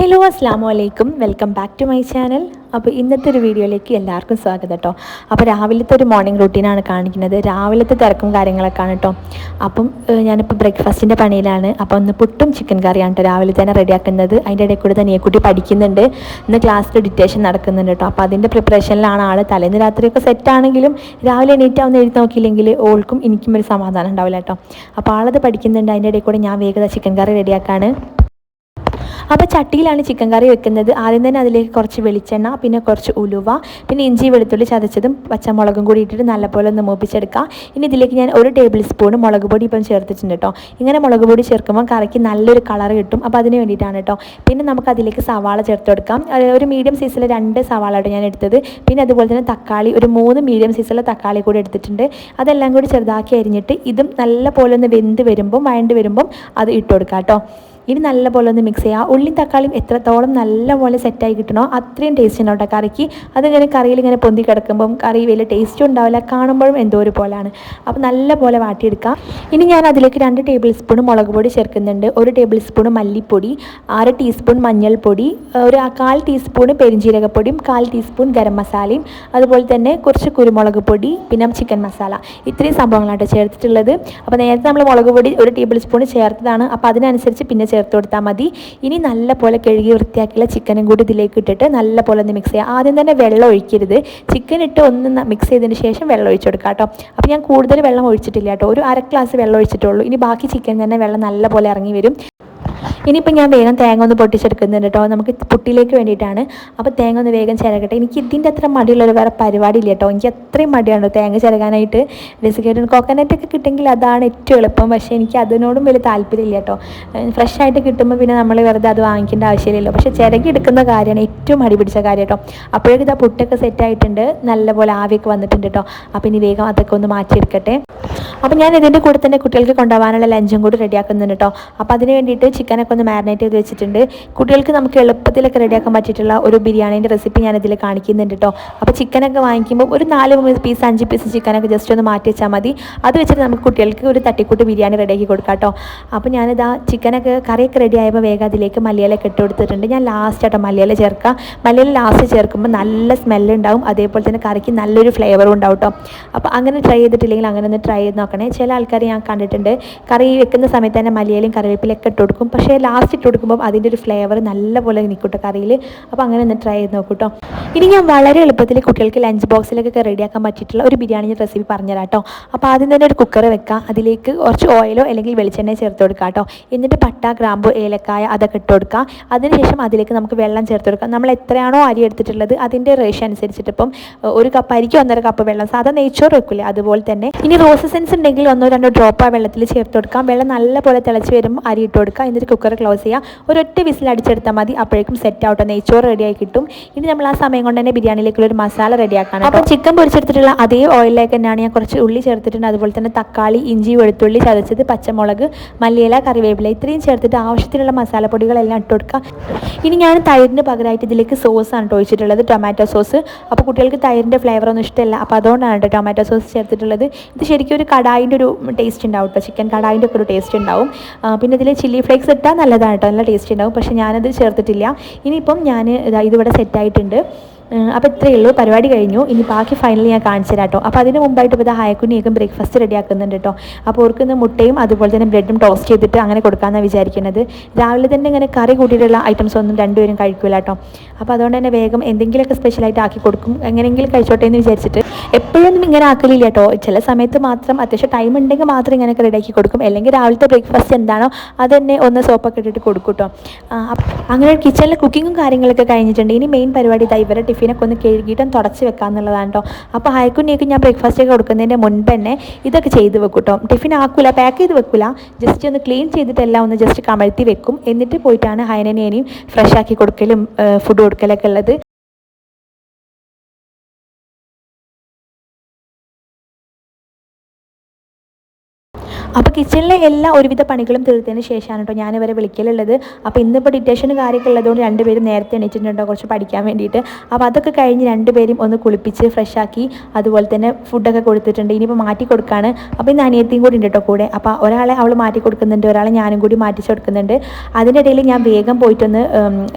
Hello അസ്സാം വലൈക്കും welcome back to my channel. അപ്പോൾ ഇന്നത്തെ ഒരു വീഡിയോയിലേക്ക് എല്ലാവർക്കും സ്വാഗതം കേട്ടോ അപ്പോൾ രാവിലത്തെ ഒരു മോർണിംഗ് റൂട്ടീനാണ് കാണിക്കുന്നത്. രാവിലത്തെ തിരക്കും കാര്യങ്ങളൊക്കെ ആണ് കേട്ടോ അപ്പം ഞാനിപ്പോൾ ബ്രേക്ക്ഫാസ്റ്റിന്റെ പണിയിലാണ്. അപ്പോൾ ഒന്ന് പുട്ടും ചിക്കൻ കറിയാണ് കേട്ടോ രാവിലെ തന്നെ റെഡിയാക്കുന്നത്. അതിന്റെ ഇടയിൽ കൂടെ തന്നെ കുട്ടി പഠിക്കുന്നുണ്ട്. ഇന്ന് ക്ലാസ്സിൽ ഡിറ്റേഷൻ നടക്കുന്നുണ്ട് കേട്ടോ അപ്പോൾ അതിന്റെ പ്രിപ്പറേഷനിലാണ് ആൾ തലേന്ന് രാത്രിയൊക്കെ സെറ്റാണെങ്കിലും രാവിലെ എണീറ്റ് ഒന്ന് എഴുതി നോക്കിയില്ലെങ്കിൽ ഓൾക്കും എനിക്കും ഒരു സമാധാനം ഉണ്ടാവില്ല കേട്ടോ അപ്പോൾ ആളത് പഠിക്കുന്നുണ്ട്. അതിന്റെ ഇടയിൽ കൂടെ ഞാൻ വേഗത ചിക്കൻ കറി റെഡിയാക്കാണ് അപ്പോൾ ചട്ടിയിലാണ് ചിക്കൻ കറി വെക്കുന്നത്. ആദ്യം തന്നെ അതിലേക്ക് കുറച്ച് വെളിച്ചെണ്ണ പിന്നെ കുറച്ച് ഉലുവ പിന്നെ ഇഞ്ചി വെളുത്തുള്ളി ചതച്ചതും പച്ചമുളകും കൂടി ഇട്ടിട്ട് നല്ലപോലെ ഒന്ന് മൂപ്പിച്ചെടുക്കുക ഇനി ഇതിലേക്ക് ഞാൻ ഒരു ടേബിൾ സ്പൂൺ മുളക് പൊടി ഇപ്പം ചേർത്തിട്ടുണ്ട് കേട്ടോ ഇങ്ങനെ മുളക് പൊടി ചേർക്കുമ്പോൾ കറിക്ക് നല്ലൊരു കളർ കിട്ടും. അപ്പോൾ അതിന് വേണ്ടിയിട്ടാണ് കേട്ടോ പിന്നെ നമുക്ക് അതിലേക്ക് സവാള ചേർത്ത് കൊടുക്കാം. ഒരു മീഡിയം സൈസിലെ രണ്ട് സവാള കേട്ടോ ഞാൻ എടുത്തത്. പിന്നെ അതുപോലെ തന്നെ തക്കാളി ഒരു മൂന്ന് മീഡിയം സൈസിലെ തക്കാളി കൂടി എടുത്തിട്ടുണ്ട്. അതെല്ലാം കൂടി ചെറുതാക്കി അരിഞ്ഞിട്ട് ഇതും നല്ല പോലെ ഒന്ന് വെന്ത് വരുമ്പം വഴണ്ട് വരുമ്പം അത് ഇട്ട് കൊടുക്കാം കേട്ടോ ഇനി നല്ലപോലെ ഒന്ന് മിക്സ് ചെയ്യുക ഉള്ളി തക്കാളിയും എത്രത്തോളം നല്ലപോലെ സെറ്റായി കിട്ടണോ അത്രയും ടേസ്റ്റ് കേട്ടോ കറിക്ക്. അതിങ്ങനെ കറിയിൽ ഇങ്ങനെ പൊന്തി കിടക്കുമ്പം കറി വലിയ ടേസ്റ്റും ഉണ്ടാവില്ല. കാണുമ്പോഴും എന്തോ ഒരു പോലെയാണ് അപ്പോൾ നല്ലപോലെ വാട്ടിയെടുക്കാം. ഇനി ഞാൻ അതിലേക്ക് രണ്ട് ടേബിൾ സ്പൂൺ മുളക് പൊടി ചേർക്കുന്നുണ്ട്. ഒരു ടേബിൾ സ്പൂൺ മല്ലിപ്പൊടി അര ടീസ്പൂൺ മഞ്ഞൾപ്പൊടി ഒരു കാൽ ടീസ്പൂൺ പെരിഞ്ജീരകപ്പൊടിയും കാൽ ടീസ്പൂൺ ഗരം മസാലയും അതുപോലെ തന്നെ കുറച്ച് കുരുമുളക് പൊടി പിന്നെ ചിക്കൻ മസാല. ഇത്രയും സംഭവങ്ങളാണ് ചേർത്തിട്ടുള്ളത്. അപ്പോൾ നേരത്തെ നമ്മൾ മുളക് പൊടി ഒരു ടേബിൾ സ്പൂൺ ചേർത്തതാണ്. അപ്പോൾ അതിനനുസരിച്ച് പിന്നെ ചേർത്ത് കൊടുത്താൽ മതി. ഇനി നല്ല പോലെ കഴുകി വൃത്തിയാക്കിയുള്ള ചിക്കനും കൂടി ഇതിലേക്ക് ഇട്ടിട്ട് നല്ല പോലെ ഒന്ന് മിക്സ് ചെയ്യുക. ആദ്യം തന്നെ വെള്ളം ഒഴിക്കരുത്. ചിക്കൻ ഇട്ട് ഒന്ന് മിക്സ് ചെയ്തതിന് ശേഷം വെള്ളം ഒഴിച്ചു കൊടുക്കുക കേട്ടോ. അപ്പോൾ ഞാൻ കൂടുതൽ വെള്ളം ഒഴിച്ചിട്ടില്ല കേട്ടോ. ഒരു അര ഗ്ലാസ് വെള്ളം ഒഴിച്ചിട്ടുള്ളൂ. ഇനി ബാക്കി ചിക്കൻ തന്നെ വെള്ളം നല്ല പോലെ ഇറങ്ങി വരും. ഇനിയിപ്പോൾ ഞാൻ വേഗം തേങ്ങ ഒന്ന് പൊട്ടിച്ചെടുക്കുന്നുണ്ട് കേട്ടോ. നമുക്ക് പുട്ടിലേക്ക് വേണ്ടിയിട്ടാണ്. അപ്പോൾ തേങ്ങ ഒന്ന് വേഗം ചിരകട്ടെ. എനിക്ക് ഇതിന്റെ അത്ര മടിയുള്ളൊരു വേറെ പരിപാടി ഇല്ല കേട്ടോ. എനിക്ക് അത്രയും മടിയാണോ തേങ്ങ ചിരകാനായിട്ട്. ഡെസിക്കേറ്റഡ് കോക്കനറ്റ് ഒക്കെ കിട്ടുമെങ്കിൽ അതാണ് ഏറ്റവും എളുപ്പം. പക്ഷേ എനിക്ക് അതിനോടും വലിയ താല്പര്യമില്ല കേട്ടോ. ഫ്രഷ് ആയിട്ട് കിട്ടുമ്പോൾ പിന്നെ നമ്മൾ വെറുതെ അത് വാങ്ങിക്കേണ്ട ആവശ്യമില്ലല്ലോ. പക്ഷേ ചിരകി എടുക്കുന്ന കാര്യമാണ് ഏറ്റവും മടി പിടിച്ച കാര്യം കേട്ടോ. അപ്പോഴേക്കും ഇതാ പുട്ടൊക്കെ സെറ്റ് ആയിട്ടുണ്ട്. നല്ലപോലെ ആവിയൊക്കെ വന്നിട്ടുണ്ട് കേട്ടോ. അപ്പോൾ ഇനി വേഗം അതൊക്കെ ഒന്ന് മാറ്റിയെടുക്കട്ടെ. അപ്പോൾ ഞാൻ ഇതിന്റെ കൂടെ തന്നെ കുട്ടികൾക്ക് കൊണ്ടുപോകാനുള്ള ലഞ്ചും കൂടി റെഡിയാക്കുന്നുണ്ട് കേട്ടോ. അപ്പോൾ അതിന് വേണ്ടിയിട്ട് ചിക്കനൊക്കെ ഒന്ന് മാരിനേറ്റ് ചെയ്ത് വെച്ചിട്ടുണ്ട്. കുട്ടികൾക്ക് നമുക്ക് എളുപ്പത്തിലൊക്കെ റെഡിയാക്കാൻ പറ്റിയിട്ടുള്ള ഒരു ബിരിയാണീന്റെ റെസിപ്പി ഞാനിതിൽ കാണിക്കുന്നുണ്ട് കേട്ടോ അപ്പോൾ ചിക്കനൊക്കെ വാങ്ങിക്കുമ്പോൾ ഒരു നാല് പീസ് അഞ്ച് പീസ് ചിക്കനൊക്കെ ജസ്റ്റ് ഒന്ന് മാറ്റി വെച്ചാൽ മതി. അത് വെച്ചിട്ട് നമുക്ക് കുട്ടികൾക്ക് ഒരു തട്ടിക്കൂട്ട് ബിരിയാണി റെഡിയാക്കി കൊടുക്കാം കേട്ടോ അപ്പോൾ ഞാനിതാ ചിക്കനൊക്കെ കറിയൊക്കെ റെഡി ആയപ്പോൾ വേഗം അതിലേക്ക് മല്ലിയിലൊക്കെ ഇട്ട് കൊടുത്തിട്ടുണ്ട്. ഞാൻ ലാസ്റ്റ് ആയിട്ട് മലയാളം ചേർക്കാം. മലയാളം ലാസ്റ്റ് ചേർക്കുമ്പോൾ നല്ല സ്മെല്ല് ഉണ്ടാവും. അതേപോലെ തന്നെ കറിക്ക് നല്ലൊരു ഫ്ലേവറും ഉണ്ടാവും കേട്ടോ അപ്പോൾ അങ്ങനെ ട്രൈ ചെയ്തിട്ടില്ലെങ്കിൽ അങ്ങനെ ഒന്ന് ട്രൈ ചെയ്ത് നോക്കണേ. ചില ആൾക്കാർ ഞാൻ കണ്ടിട്ടുണ്ട്. കറി വെക്കുന്ന സമയത്ത് തന്നെ മലയാളം കറിവേപ്പിലൊക്കെ ഇട്ട് കൊടുക്കും. പക്ഷേ ലാസ്റ്റ് ഇട്ട് കൊടുക്കുമ്പോൾ അതിന്റെ ഒരു ഫ്ലേവർ നല്ലപോലെ നിൽക്കട്ടെ കറിയിൽ അപ്പോൾ അങ്ങനെ ഒന്ന് ട്രൈ ചെയ്ത് നോക്കൂ കേട്ടോ ഇനി ഞാൻ വളരെ എളുപ്പത്തിൽ കുട്ടികൾക്ക് ലഞ്ച് ബോക്സിലൊക്കെ റെഡിയാക്കാൻ പറ്റിയിട്ടുള്ള ഒരു ബിരിയാണി റെസിപ്പി പറഞ്ഞുതരാം കേട്ടോ അപ്പോൾ ആദ്യം തന്നെ ഒരു കുക്കർ വെക്കാം. അതിലേക്ക് കുറച്ച് ഓയിലോ അല്ലെങ്കിൽ വെളിച്ചെണ്ണയോ ചേർത്ത് കൊടുക്കുക കേട്ടോ എന്നിട്ട് പട്ട ഗ്രാമ്പു ഏലക്കായ അതൊക്കെ ഇട്ട് കൊടുക്കുക അതിനുശേഷം അതിലേക്ക് നമുക്ക് വെള്ളം ചേർത്ത് കൊടുക്കാം. നമ്മൾ എത്രയാണോ അരി എടുത്തിട്ടുള്ളത് അതിന്റെ റേഷ്യ അനുസരിച്ചിട്ട് ഇപ്പം ഒരു കപ്പ് അരിക്ക് ഒന്നര കപ്പ് വെള്ളം സാധാ നെയ്ച്ചോറ് വെക്കില്ലേ അതുപോലെ തന്നെ. ഇനി റോസ് സെൻസ് ഉണ്ടെങ്കിൽ ഒന്നോ രണ്ടോ ഡ്രോപ്പ് ആ വെള്ളത്തിൽ ചേർത്ത് കൊടുക്കാം. വെള്ളം നല്ലപോലെ തിളച്ച് വരുമ്പോൾ അരി ഇട്ട് കൊടുക്കുക എന്നിട്ട് കുക്കർ ക്ലോസ് ചെയ്യുക ഒരൊറ്റ വിസിൽ അടിച്ചെടുത്താൽ മതി. അപ്പോഴേക്കും സെറ്റ് ആവട്ടെ നെയ്ച്ചോറ് റെഡിയായി കിട്ടും. ഇനി നമ്മൾ ആ സമയം കൊണ്ട് തന്നെ ബിരിയാണിയിലേക്കുള്ള ഒരു മസാല റെഡിയാക്കാണ്. അപ്പോൾ ചിക്കൻ പൊരിച്ചെടുത്തിട്ടുള്ള അതേ ഓയിലിലേക്ക് തന്നെയാണ് ഞാൻ കുറച്ച് ഉള്ളി ചേർത്തിട്ടുണ്ട്. അതുപോലെ തന്നെ തക്കാളി ഇഞ്ചി വെളുത്തുള്ളി ചതച്ചത് പച്ചമുളക് മല്ലിയില കറിവേപ്പില ഇത്രയും ചേർത്തിട്ട് ആവശ്യത്തിനുള്ള മസാലപ്പൊടികളെല്ലാം ഇട്ട് കൊടുക്കുക. ഇനി ഞാൻ തൈരിന് പകരമായിട്ട് ഇതിലേക്ക് സോസാണ് ഒഴിച്ചിട്ടുള്ളത്. ടൊമാറ്റോ സോസ് അപ്പോൾ കുട്ടികൾക്ക് തൈരിന്റെ ഫ്ലേവർ ഒന്നും ഇഷ്ടമല്ല. അപ്പോൾ അതുകൊണ്ടാണ് കേട്ടോ ടൊമാറ്റോ സോസ് ചേർത്തിട്ടുള്ളത്. ഇത് ശരിക്കും ഒരു കടായിന്റെ ഒരു ടേസ്റ്റ് ഉണ്ടാവും കേട്ടോ ചിക്കൻ കടായിന്റെ ഒക്കെ ഒരു ടേസ്റ്റ് ഉണ്ടാവും. പിന്നെ ഇതിൽ ചില്ലി ഫ്ലേക്സ് ഇട്ടാൽ നല്ലതാണ് കേട്ടോ നല്ല ടേസ്റ്റ് ഉണ്ടാവും. പക്ഷേ ഞാനത് ചേർത്തിട്ടില്ല. ഇനിയിപ്പം ഞാൻ ഇതാ ഇതിവിടെ സെറ്റായിട്ടുണ്ട് അപ്പോൾ ഇത്രയേ ഉള്ളൂ. പരിപാടി കഴിഞ്ഞു. ഇനി ബാക്കി ഫൈനലി ഞാൻ കാണിച്ചു തരാം കേട്ടോ അപ്പോൾ അതിന് മുമ്പായിട്ട് ഇപ്പോൾ ഹയക്കുനിയൊക്കെ ബ്രേക്ക്ഫാസ്റ്റ് റെഡി ആക്കുന്നുണ്ട് കേട്ടോ അപ്പോൾ അവർക്ക് ഇന്ന് മുട്ടയും അതുപോലെ തന്നെ ബ്രെഡും ടോസ്റ്റ് ചെയ്തിട്ട് അങ്ങനെ കൊടുക്കാമെന്നാണ് വിചാരിക്കുന്നത് രാവിലെ തന്നെ ഇങ്ങനെ കറി കൂട്ടിയിട്ടുള്ള ഐറ്റംസ് ഒന്നും രണ്ടുപേരും കഴിക്കില്ല കേട്ടോ അപ്പോൾ അതുകൊണ്ട് തന്നെ വേഗം എന്തെങ്കിലുമൊക്കെ സ്പെഷ്യലായിട്ട് ആക്കി കൊടുക്കും. എങ്ങനെയെങ്കിലും കഴിച്ചോട്ടെ എന്ന് വിചാരിച്ചിട്ട് എപ്പോഴൊന്നും ഇങ്ങനെ ആക്കലില്ല കേട്ടോ ചില സമയത്ത് മാത്രം അത്യാവശ്യം ടൈം ഉണ്ടെങ്കിൽ മാത്രം ഇങ്ങനെയൊക്കെ റെഡിയാക്കി കൊടുക്കും. അല്ലെങ്കിൽ രാവിലത്തെ ബ്രേക്ക്ഫാസ്റ്റ് എന്താണോ അത് തന്നെ ഒന്ന് സോപ്പൊക്കെ ഇട്ടിട്ട് കൊടുക്കും കേട്ടോ അങ്ങനെ കിച്ചണിലെ കുക്കിങ്ങും കാര്യങ്ങളൊക്കെ കഴിഞ്ഞിട്ടുണ്ട്. ഇനി മെയിൻ പരിപാടി ഇതാ ഇവരെ ടിഫിനൊക്കെ ഒന്ന് കഴുകിയിട്ടും തുടച്ച് വെക്കാന്നുള്ളതാണ് കേട്ടോ. അപ്പോൾ ഹൈക്കുഞ്ഞിക്ക് ഞാൻ ബ്രേക്ക്ഫാസ്റ്റ് ഒക്കെ കൊടുക്കുന്നതിന്റെ മുൻപ് തന്നെ ഇതൊക്കെ ചെയ്ത് വെക്കും കേട്ടോ. ടിഫിൻ ആക്കൂല പാക്ക് ചെയ്ത് വെക്കില്ല ജസ്റ്റ് ഒന്ന് ക്ലീൻ ചെയ്തിട്ടെല്ലാം ഒന്ന് ജസ്റ്റ് കമഴ്ത്തി വെക്കും. എന്നിട്ട് പോയിട്ടാണ് ഹൈനനേനെയും ഫ്രഷ് ആക്കി കൊടുക്കലും ഫുഡ് കൊടുക്കലൊക്കെ ഉള്ളത്. അപ്പോൾ കിച്ചണിലെ എല്ലാ ഒരുവിധ പണികളും തീർത്തതിന് ശേഷമാണ് കേട്ടോ ഞാനിവരെ വിളിക്കലുള്ളത്. അപ്പോൾ ഇന്നിപ്പോൾ ഡിറ്റേഷനും കാര്യമൊക്കെ ഉള്ളതുകൊണ്ട് രണ്ടുപേരും നേരത്തെ എണീച്ചിട്ടുണ്ടോ കുറച്ച് പഠിക്കാൻ വേണ്ടിയിട്ട്. അപ്പോൾ അതൊക്കെ കഴിഞ്ഞ് രണ്ടുപേരും ഒന്ന് കുളിപ്പിച്ച് ഫ്രഷാക്കി അതുപോലെ തന്നെ ഫുഡൊക്കെ കൊടുത്തിട്ടുണ്ട്. ഇനിയിപ്പോൾ മാറ്റി കൊടുക്കുകയാണ് അപ്പോൾ ഇന്ന് അനിയത്തിയും കൂടി ഉണ്ട് കേട്ടോ കൂടെ. അപ്പോൾ ഒരാളെ അവൾ മാറ്റി കൊടുക്കുന്നുണ്ട് ഒരാളെ ഞാനും കൂടി മാറ്റിച്ച് കൊടുക്കുന്നുണ്ട്. അതിന്റെ ഇടയിൽ ഞാൻ വേഗം പോയിട്ടൊന്ന്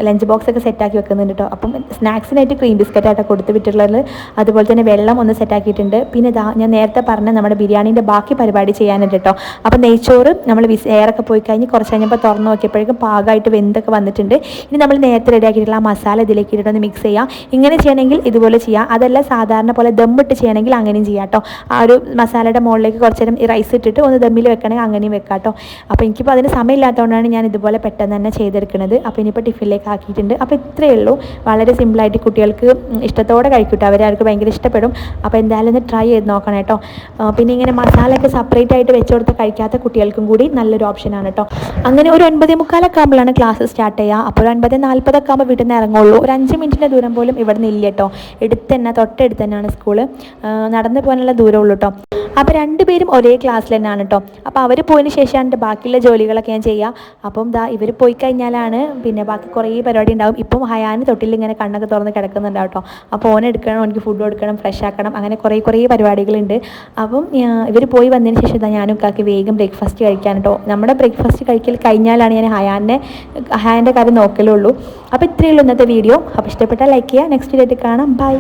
ലഞ്ച് ബോക്സ് ഒക്കെ സെറ്റാക്കി വെക്കുന്നുണ്ട് കേട്ടോ അപ്പം സ്നാക്സിനായിട്ട് ക്രീം ബിസ്ക്കറ്റ് ആയിട്ട് കൊടുത്ത് വിട്ടിട്ടുള്ളത്. അതുപോലെ തന്നെ വെള്ളം ഒന്ന് സെറ്റാക്കിയിട്ടുണ്ട് പിന്നെ ഞാൻ നേരത്തെ പറഞ്ഞ നമ്മുടെ ബിരിയാണീന്റെ ബാക്കി പരിപാടി ചെയ്യാനുണ്ട് കേട്ടോ അപ്പോൾ നെയ്ച്ചോറ് നമ്മൾ എയറൊക്കെ പോയി കഴിഞ്ഞ് കുറച്ച് കഴിഞ്ഞപ്പോൾ തുറന്ന് നോക്കിയപ്പോഴേക്കും പാകമായിട്ട് വെന്തൊക്കെ വന്നിട്ടുണ്ട്. ഇനി നമ്മൾ നേരത്തെ റെഡിയാക്കിയിട്ടുള്ള ആ മസാല ഇതിലേക്ക് ഇട്ടിട്ടൊന്ന് മിക്സ് ചെയ്യാം. ഇങ്ങനെ ചെയ്യണമെങ്കിൽ ഇതുപോലെ ചെയ്യാം. അതല്ല സാധാരണ പോലെ ദമ്മിട്ട് ചെയ്യണമെങ്കിൽ അങ്ങനെയും ചെയ്യാം കേട്ടോ ആ ഒരു മസാലയുടെ മുകളിലേക്ക് കുറച്ച് നേരം റൈസ് ഇട്ടിട്ട് ഒന്ന് ദമ്മിൽ വെക്കണമെങ്കിൽ അങ്ങനെയും വെക്കാം കേട്ടോ അപ്പോൾ എനിക്കിപ്പോൾ അതിന് സമയമില്ലാത്തതുകൊണ്ടാണ് ഞാൻ ഇതുപോലെ പെട്ടെന്ന് തന്നെ ചെയ്തെടുക്കുന്നത്. അപ്പോൾ ഇനിയിപ്പോൾ ടിഫിനിലേക്ക് ആക്കിയിട്ടുണ്ട്. അപ്പോൾ ഇത്രയേ ഉള്ളൂ. വളരെ സിമ്പിളായിട്ട് കുട്ടികൾക്ക് ഇഷ്ടത്തോടെ കഴിക്കൂട്ടോ. അവരെ അവർക്ക് ഭയങ്കര ഇഷ്ടപ്പെടും. അപ്പോൾ എന്തായാലും ഒന്ന് ട്രൈ ചെയ്ത് നോക്കണം കേട്ടോ പിന്നെ ഇങ്ങനെ മസാലയൊക്കെ സെപ്പറേറ്റ് ആയിട്ട് വെച്ച് കൊടുത്ത് കഴിക്കാത്ത കുട്ടികൾക്കും കൂടി നല്ലൊരു ഓപ്ഷനാണ് കേട്ടോ അങ്ങനെ ഒരു ഒൻപതേ മുക്കാലൊക്കെ ആകുമ്പോഴാണ് ക്ലാസ് സ്റ്റാർട്ട് ചെയ്യുക. അപ്പോൾ ഒരു ഒൻപത് നാൽപ്പതൊക്കെ ആകുമ്പോൾ വീട്ടിൽ നിന്ന് ഇറങ്ങുള്ളൂ. ഒരു അഞ്ച് മിനിറ്റിന്റെ ദൂരം പോലും ഇവിടെ നിന്ന് ഇല്ല കേട്ടോ എടുത്ത് തന്നെ തൊട്ടടുത്ത് തന്നെയാണ് സ്കൂൾ നടന്നു പോകാനുള്ള ദൂരമുള്ളൂ കേട്ടോ അപ്പോൾ രണ്ടുപേരും ഒരേ ക്ലാസ്സിൽ തന്നെയാണ് കേട്ടോ അപ്പോൾ അവർ പോയതിന് ശേഷമാണ് ബാക്കിയുള്ള ജോലികളൊക്കെ ഞാൻ ചെയ്യുക അപ്പം ദാ ഇവർ പോയി കഴിഞ്ഞാലാണ് പിന്നെ ബാക്കി കുറേ പരിപാടി ഉണ്ടാവും. ഇപ്പം ഹയാന് തൊട്ടിൽ ഇങ്ങനെ കണ്ണൊക്കെ തുറന്ന് കിടക്കുന്നുണ്ടാവും കേട്ടോ അപ്പോൾ ഓൻ എടുക്കണം എനിക്ക് ഫുഡ് കൊടുക്കണം ഫ്രഷ് ആക്കണം അങ്ങനെ കുറേ കുറേ പരിപാടികളുണ്ട്. അപ്പം ഇവർ പോയി വന്നതിന് ശേഷം ഇതാ ഞാനും കാക്കി വേഗം ബ്രേക്ക്ഫാസ്റ്റ് കഴിക്കാൻ കേട്ടോ നമ്മുടെ ബ്രേക്ക്ഫാസ്റ്റ് കഴിക്കൽ കഴിഞ്ഞാലാണ് ഞാൻ ഹയാനെ ഹയാന്റെ കാര്യം നോക്കലുള്ളൂ. അപ്പോൾ ഇത്രയേ ഉള്ളൂ ഇന്നത്തെ വീഡിയോ അപ്പോൾ ഇഷ്ടപ്പെട്ടാൽ ലൈക്ക് ചെയ്യുക. നെക്സ്റ്റ് ഡേറ്റ് കാണാം. ബൈ